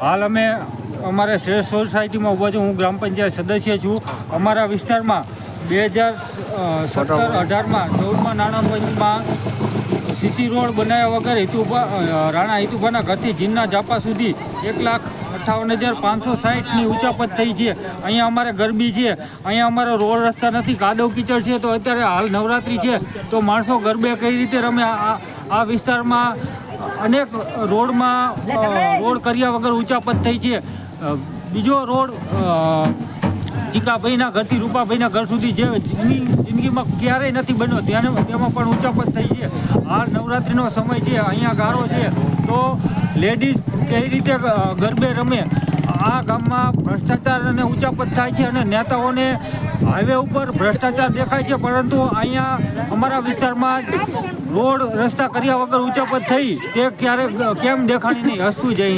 હાલ અમે અમારે શ્રેષ્ઠ સોસાયટીમાં ઊભા છું હું ગ્રામ પંચાયત સદસ્ય છું. અમારા વિસ્તારમાં બે હજાર સત્તર અઢારમાં ચૌદમાં નાણાં પંચમાં સીસી રોડ બનાવ્યા વગર હિતુભા રાણા હિતુભાના ઘરથી જીનના જાપા સુધી એક લાખ અઠ્ઠાવન હજાર પાંચસો સાહીઠની ઊંચાપત થઈ છે. અહીંયા અમારે ગરબી છે. અહીંયા અમારો રોડ રસ્તા નથી કાદવ કીચડ છે. તો અત્યારે હાલ નવરાત્રિ છે. તો માણસો ગરબે કઈ રીતે રમે? આ આ વિસ્તારમાં અનેક રોડમાં રોડ કર્યા વગર ઊંચાપત થઈ છે. બીજો રોડ ચીકાભાઈના ઘરથી રૂપાભાઈના ઘર સુધી જે જિંદગીમાં ક્યારેય નથી બન્યો ત્યાં તેમાં પણ ઊંચાપત થઈ છે. આ નવરાત્રિનો સમય છે અહીંયા ગારો છે. તો લેડીઝ કઈ રીતે ગરબે રમે? આ ગામમાં ભ્રષ્ટાચાર અને ઊંચાપત થાય છે અને નેતાઓને હાઈવે ઉપર ભ્રષ્ટાચાર દેખાય છે, પરંતુ અહીંયા અમારા વિસ્તારમાં રોડ રસ્તા કર્યા વગર ઉંચાપત થઈ તે ક્યારેક કેમ દેખાણી નહીં? હસતું જય